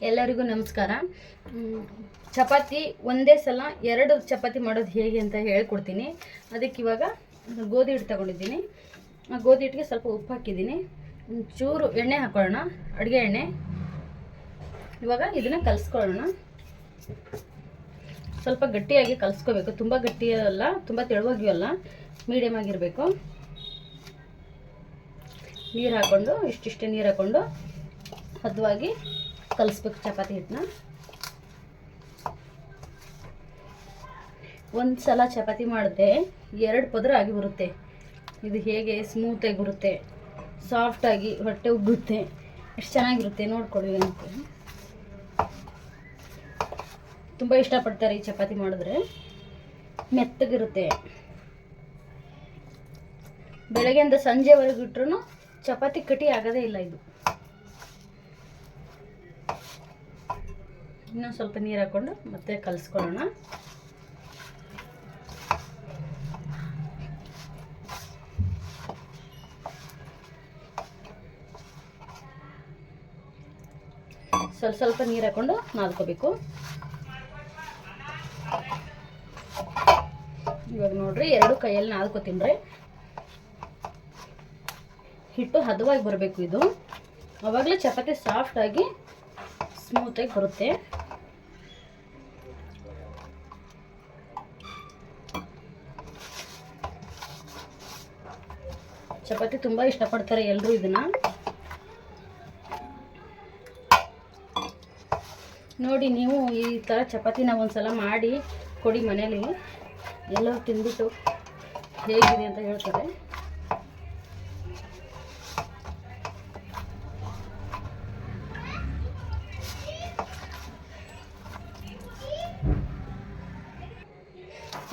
ಎಲ್ಲರಿಗೂ ನಮಸ್ಕಾರ. ಚಪಾತಿ ಒಂದೇ ಸಲ ಎರಡು ಚಪಾತಿ ಮಾಡೋದು ಹೇಗೆ ಅಂತ ಹೇಳ್ಕೊಡ್ತೀನಿ. ಅದಕ್ಕೆ ಇವಾಗ ಗೋಧಿ ಹಿಟ್ಟು ತಗೊಂಡಿದ್ದೀನಿ. ಆ ಗೋಧಿ ಹಿಟ್ಟಿಗೆ ಸ್ವಲ್ಪ ಉಪ್ಪು ಹಾಕಿದ್ದೀನಿ. ಚೂರು ಎಣ್ಣೆ ಹಾಕೊಳ್ಳೋಣ, ಅಡುಗೆ ಎಣ್ಣೆ. ಇವಾಗ ಇದನ್ನು ಕಲಿಸ್ಕೊಳ್ಳೋಣ. ಸ್ವಲ್ಪ ಗಟ್ಟಿಯಾಗಿ ಕಲಿಸ್ಕೋಬೇಕು. ತುಂಬ ಗಟ್ಟಿಯಲ್ಲ ತುಂಬ ತೆಳುವಾಗಿಯೂ ಅಲ್ಲ ಮೀಡಿಯಮ್ ಆಗಿರಬೇಕು. ನೀರು ಹಾಕ್ಕೊಂಡು ಇಷ್ಟಿಷ್ಟೇ ನೀರು ಹಾಕ್ಕೊಂಡು ಹದವಾಗಿ ಕಲಿಸ್ಬೇಕು ಚಪಾತಿ ಹಿಟ್ಟನ್ನ. ಒಂದು ಸಲ ಚಪಾತಿ ಮಾಡಿದೆ ಎರಡು ಪದರ ಆಗಿ ಬರುತ್ತೆ. ಇದು ಹೇಗೆ ಸ್ಮೂತಾಗಿ ಬರುತ್ತೆ ಸಾಫ್ಟಾಗಿ ಹೊಟ್ಟೆ ಉಬ್ಬುತ್ತೆ, ಎಷ್ಟು ಚೆನ್ನಾಗಿರುತ್ತೆ ನೋಡ್ಕೊಳ್ಳಿ ಅಂತ ತುಂಬ ಇಷ್ಟಪಡ್ತಾರೆ ಈ ಚಪಾತಿ ಮಾಡಿದ್ರೆ. ಮೆತ್ತಗಿರುತ್ತೆ. ಬೆಳಗ್ಗೆಯಿಂದ ಸಂಜೆವರೆಗೂ ಇಟ್ರೂ ಚಪಾತಿ ಕಟಿ ಆಗೋದೇ ಇಲ್ಲ ಇದು. ಇನ್ನೊಂದು ಸ್ವಲ್ಪ ನೀರು ಹಾಕ್ಕೊಂಡು ಮತ್ತೆ ಕಲಸ್ಕೊಳ್ಳೋಣ. ಸ್ವಲ್ಪ ಸ್ವಲ್ಪ ನೀರು ಹಾಕ್ಕೊಂಡು ನಾದ್ಕೋಬೇಕು. ಇವಾಗ ನೋಡ್ರಿ ಎರಡು ಕೈಯಲ್ಲಿ ನಾದ್ಕೋತೀನಿ ಹಿಟ್ಟು ಹದವಾಗಿ ಬರಬೇಕು ಇದು. ಅವಾಗಲೇ ಚಪಾತಿ ಸಾಫ್ಟಾಗಿ ಸ್ಮೂತಾಗಿ ಬರುತ್ತೆ. ಚಪಾತಿ ತುಂಬ ಇಷ್ಟಪಡ್ತಾರೆ ಎಲ್ಲರೂ ಇದನ್ನ. ನೋಡಿ, ನೀವು ಈ ಥರ ಚಪಾತಿನ ಒಂದ್ಸಲ ಮಾಡಿ ಕೊಡಿ ಮನೇಲಿ. ಎಲ್ಲರೂ ತಿಂದ್ಬಿಟ್ಟು ಹೇಗಿದೆ ಅಂತ ಹೇಳ್ತಾರೆ.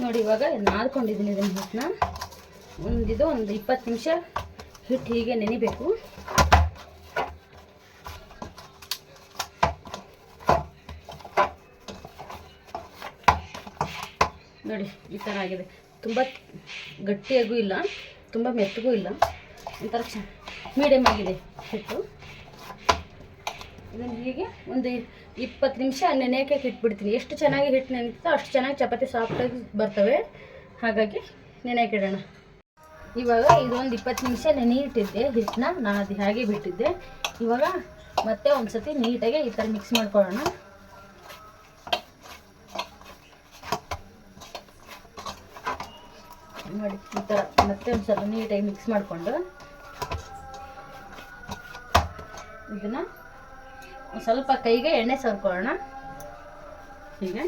ನೋಡಿ, ಇವಾಗ ನಾದ್ಕೊಂಡಿದ್ದೀನಿ ಇದನ್ನ ಹಿಟ್ಟನ್ನ. ಒಂದಿದು ಒಂದು ಇಪ್ಪತ್ತು ನಿಮಿಷ ಹಿಟ್ಟು ಹೀಗೆ ನೆನಿಬೇಕು. ನೋಡಿ, ಈ ಥರ ಆಗಿದೆ. ತುಂಬ ಗಟ್ಟಿಯಾಗೂ ಇಲ್ಲ, ತುಂಬ ಮೆತ್ತಗೂ ಇಲ್ಲ. ಒಂಥರ ಮೀಡಿಯಮ್ ಆಗಿದೆ ಹಿಟ್ಟು. ಇದನ್ನು ಹೀಗೆ ಒಂದು ಇಪ್ಪತ್ತು ನಿಮಿಷ ನೆನೆಯೋಕೆ ಇಟ್ಬಿಡ್ತೀನಿ. ಎಷ್ಟು ಚೆನ್ನಾಗಿ ಹಿಟ್ಟು ನೆನೆಯುತ್ತೋ ಅಷ್ಟು ಚೆನ್ನಾಗಿ ಚಪಾತಿ ಸಾಫ್ಟಾಗಿ ಬರ್ತವೆ. ಹಾಗಾಗಿ ನೆನೆಯೋಕೆ ಇಡೋಣ. ಇವಾಗ ಇದೊಂದು ಇಪ್ಪತ್ತು ನಿಮಿಷ ನೆನೆಯಿಟ್ಟಿದ್ದೆ ಹಿಟ್ಟನ್ನ ನಾನು ಅದು ಹಾಗೆ ಬಿಟ್ಟಿದ್ದೆ. ಇವಾಗ ಮತ್ತೆ ಒಂದು ಸತಿ ನೀಟಾಗಿ ಈ ಥರ ಮಿಕ್ಸ್ ಮಾಡ್ಕೊಳ್ಳೋಣ. ನೋಡಿ, ಈ ಥರ ಮತ್ತೆ ಒಂದು ಸ್ವಲ್ಪ ನೀಟಾಗಿ ಮಿಕ್ಸ್ ಮಾಡಿಕೊಂಡು ಇದನ್ನು ಸ್ವಲ್ಪ ಕೈಗೆ ಎಣ್ಣೆ ಸವರ್ಕೊಳ್ಳೋಣ ಹೀಗೆ.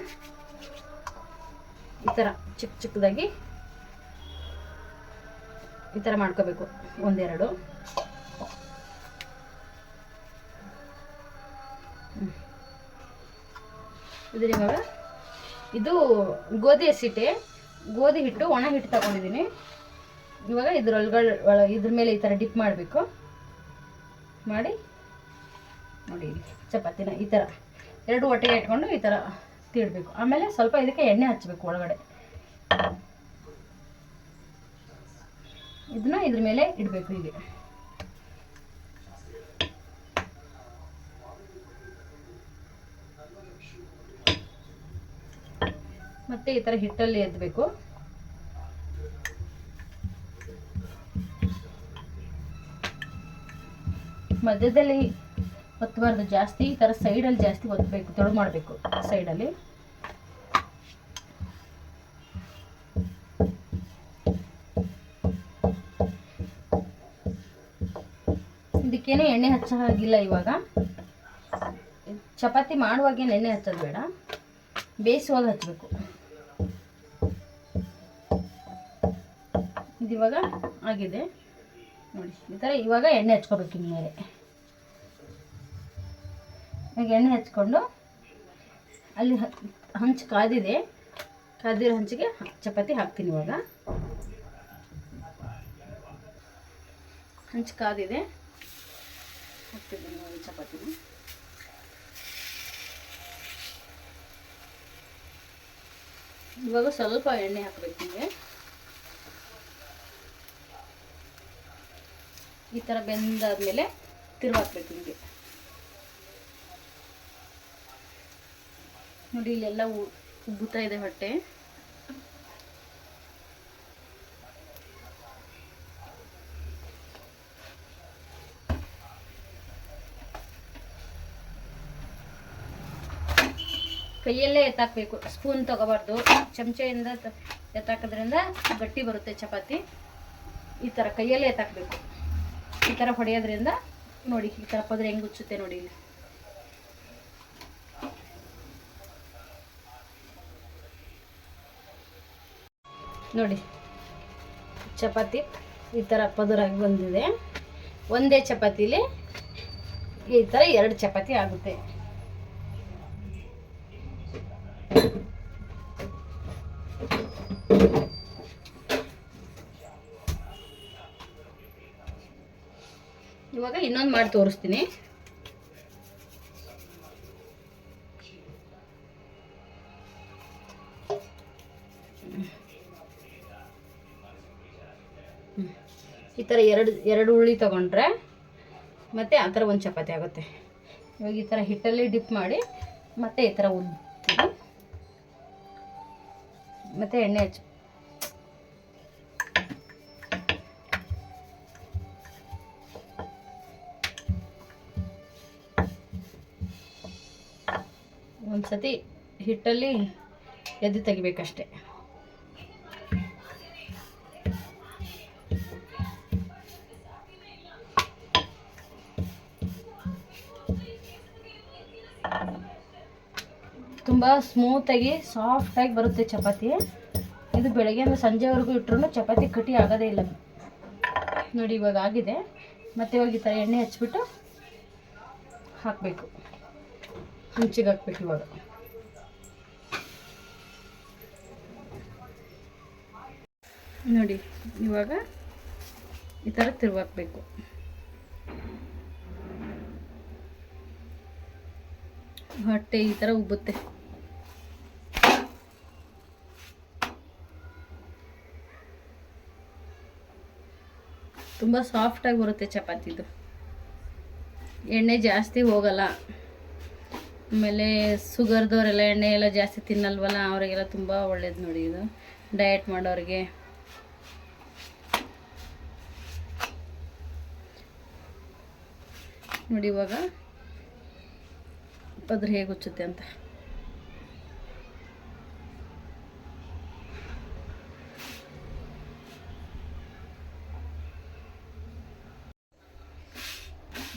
ಈ ಥರ ಚಿಕ್ಕ ಚಿಕ್ಕದಾಗಿ ಈ ಥರ ಮಾಡ್ಕೋಬೇಕು. ಒಂದೆರಡು. ಇದನ್ನ ಇದು ಗೋಧಿ ಹಸಿಟ್ಟೆ ಗೋಧಿ ಹಿಟ್ಟು, ಒಣ ಹಿಟ್ಟು ತಗೊಂಡಿದ್ದೀನಿ. ಇವಾಗ ಇದ್ರೊಳಗಡೆ ಇದ್ರ ಮೇಲೆ ಈ ಥರ ಡಿಪ್ ಮಾಡಬೇಕು. ಮಾಡಿ, ನೋಡಿ ಚಪಾತಿನ ಈ ಥರ ಎರಡು ಒಟ್ಟಿಗೆ ಇಟ್ಕೊಂಡು ಈ ಥರ ತೀಡಬೇಕು. ಆಮೇಲೆ ಸ್ವಲ್ಪ ಇದಕ್ಕೆ ಎಣ್ಣೆ ಹಚ್ಚಬೇಕು ಒಳಗಡೆ. ಇದನ್ನ ಇದ್ರ ಮೇಲೆ ಇಡಬೇಕು ಹೀಗೆ. ಮತ್ತೆ ಈ ಥರ ಹಿಟ್ಟಲ್ಲಿ ಎದ್ಬೇಕು. ಮಧ್ಯದಲ್ಲಿ ಒತ್ತಬಾರ್ದು ಜಾಸ್ತಿ, ಈ ಥರ ಸೈಡಲ್ಲಿ ಜಾಸ್ತಿ ಒತ್ತಬೇಕು ತೊಳು ಮಾಡಬೇಕು ಸೈಡಲ್ಲಿ ಇದಕ್ಕೇನು ಎಣ್ಣೆ ಹಚ್ಚೋ ಹಾಗಿಲ್ಲ ಇವಾಗ. ಚಪಾತಿ ಮಾಡುವಾಗೇನು ಎಣ್ಣೆ ಹಚ್ಚೋದು ಬೇಡ. ಬೇಯಿಸುವಾಗ ಹಚ್ಚಬೇಕು. ಇದು ಇವಾಗ ಆಗಿದೆ. ನೋಡಿ, ಈ ಥರ ಇವಾಗ ಎಣ್ಣೆ ಹಚ್ಕೋಬೇಕು ಮೇಲೆ ಈಗ ಎಣ್ಣೆ ಹಚ್ಕೊಂಡು ಅಲ್ಲಿ ಹಂಚು ಕಾದಿದೆ. ಕಾದಿರೋ ಹಂಚಿಗೆ ಚಪಾತಿ ಹಾಕ್ತೀನಿ ಇವಾಗ. ಹಂಚು ಕಾದಿದೆ. ಹಾಕ್ತಿದ್ದೀನಿ ಚಪಾತಿನ. ಇವಾಗ ಸ್ವಲ್ಪ ಎಣ್ಣೆ ಹಾಕ್ಬೇಕು ನಿಮಗೆ. ಈ ಥರ ಬೆಂದಾದ್ಮೇಲೆ ತಿರುವಾಕ್ಬೇಕು ನಿಮಗೆ. ನೋಡಿ ಇಲ್ಲೆಲ್ಲ ಉಬ್ಬುತ್ತಾ ಇದೆ ಹೊಟ್ಟೆ. ಕೈಯಲ್ಲೇ ಎತ್ತಾಕಬೇಕು. ಸ್ಪೂನ್ ತಗೋಬಾರ್ದು. ಚಮಚೆಯಿಂದ ಎತ್ತಾಕೋದ್ರಿಂದ ಗಟ್ಟಿ ಬರುತ್ತೆ ಚಪಾತಿ. ಈ ಥರ ಕೈಯಲ್ಲೇ ಎತ್ತಾಕಬೇಕು. ಈ ಥರ ಹೊಡೆಯೋದ್ರಿಂದ ನೋಡಿ, ಈ ಥರ ಪದ್ರೆ ಹೆಂಗೆ ಉಚ್ಚುತ್ತೆ ನೋಡಿ ನೋಡಿ, ಚಪಾತಿ ಈ ಥರ ಪದರಾಗಿ ಬಂದಿದೆ. ಒಂದೇ ಚಪಾತಿಲಿ ಈ ಥರ ಎರಡು ಚಪಾತಿ ಆಗುತ್ತೆ. ಇವಾಗ ಇನ್ನೊಂದು ಮಾಡಿ ತೋರಿಸ್ತೀನಿ. ಈ ಥರ ಎರಡು ಎರಡು ಉಳ್ಳಿ ತಗೊಂಡ್ರೆ ಮತ್ತು ಆ ಥರ ಒಂದು ಚಪಾತಿ ಆಗುತ್ತೆ. ಇವಾಗ ಈ ಥರ ಹಿಟ್ಟಲ್ಲಿ ಡಿಪ್ ಮಾಡಿ ಮತ್ತೆ ಈ ಥರ ಉದ್ದಿ ಮತ್ತು ಎಣ್ಣೆ ಹಚ್ಚಿ. ಒಂದು ಸತಿ ಹಿಟ್ಟಲ್ಲಿ ಎದ್ದು ತೆಗಿಬೇಕಷ್ಟೆ. ಸ್ಮೂತಾಗಿ ಸಾಫ್ಟಾಗಿ ಬರುತ್ತೆ ಚಪಾತಿ. ಇದು ಬೆಳಗ್ಗೆಯಿಂದ ಸಂಜೆವರೆಗೂ ಇಟ್ಟರು ಚಪಾತಿ ಕಟಿ ಆಗೋದೇ ಇಲ್ಲ. ನೋಡಿ ಇವಾಗ ಆಗಿದೆ. ಮತ್ತೆ ಇವಾಗ ಈ ಥರ ಎಣ್ಣೆ ಹಚ್ಬಿಟ್ಟು ಹಾಕಬೇಕು. ಹಂಚಿಗೆ ಹಾಕ್ಬೇಕು ಇವಾಗ. ನೋಡಿ, ಇವಾಗ ಈ ಥರ ತಿರುವಾಕ್ಬೇಕು. ಹೊಟ್ಟೆ ಈ ಥರ ಉಬ್ಬುತ್ತೆ. ತುಂಬ ಸಾಫ್ಟಾಗಿ ಬರುತ್ತೆ ಚಪಾತಿದು. ಎಣ್ಣೆ ಜಾಸ್ತಿ ಹೋಗಲ್ಲ. ಆಮೇಲೆ ಸುಗರ್ದವರೆಲ್ಲ ಎಣ್ಣೆ ಎಲ್ಲ ಜಾಸ್ತಿ ತಿನ್ನಲ್ವಲ್ಲ, ಅವರಿಗೆಲ್ಲ ತುಂಬ ಒಳ್ಳೇದು ನೋಡಿ ಇದು. ಡಯಟ್ ಮಾಡೋರಿಗೆ. ನೋಡಿ ಇವಾಗ ಪದ್ರ ಹೇಗೆ ಹುಚ್ಚುತ್ತೆ ಅಂತ.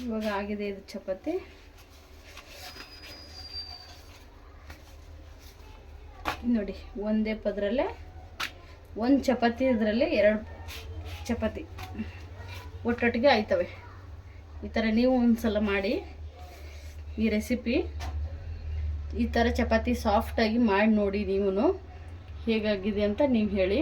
ಇವಾಗ ಆಗಿದೆ ಇದು ಚಪಾತಿ. ನೋಡಿ, ಒಂದೇ ಪದರಲ್ಲೇ, ಒಂದು ಚಪಾತಿ ಇದರಲ್ಲಿ ಎರಡು ಚಪಾತಿ. ಒಟ್ಟೊಟ್ಟಿಗೆ ಆಯ್ತವೆ. ಈ ಥರ ನೀವು ಒಂದು ಸಲ ಮಾಡಿ ಈ ರೆಸಿಪಿ. ಈ ಥರ ಚಪಾತಿ ಸಾಫ್ಟಾಗಿ ಮಾಡಿ ನೋಡಿ ನೀವು ಹೇಗಾಗಿದೆ ಅಂತ ನೀವು ಹೇಳಿ.